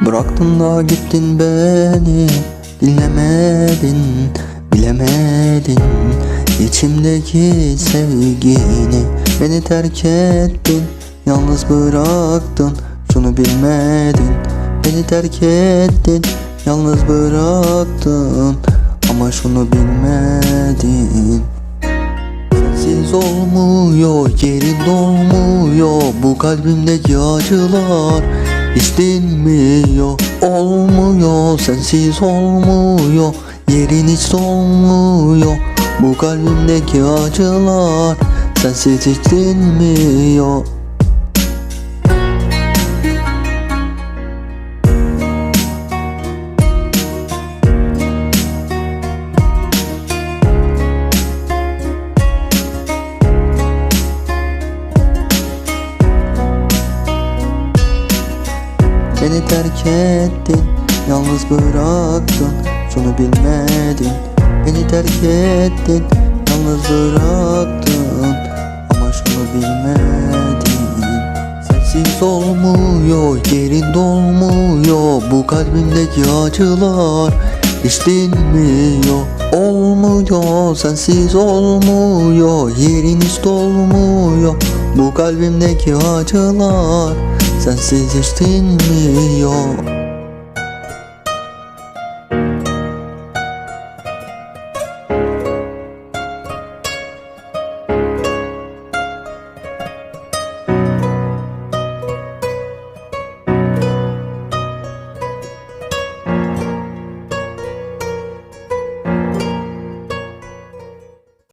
Bıraktın da gittin beni Dinlemedin, bilemedin. İçimdeki sevgini Beni terk ettin, yalnız bıraktın Şunu bilmedin, beni terk ettin Yalnız bıraktın ama şunu bilmedin. Sensiz olmuyor, yerin dolmuyor Bu kalbimdeki acılar hiç dinmiyor Olmuyor, sensiz olmuyor Yerin hiç dolmuyor Bu kalbimdeki acılar Sensiz hiç dinmiyor Beni terk ettin Yalnız bıraktın Şunu bilmedin. Beni terk ettin Yalnız bıraktın Ama şunu bilmedin. Sensiz olmuyor Yerin dolmuyor Bu kalbimdeki acılar Hiç dinmiyor. Olmuyor Sensiz olmuyor Yerin hiç dolmuyor Bu kalbimdeki acılar Sensiz hiç dinmiyor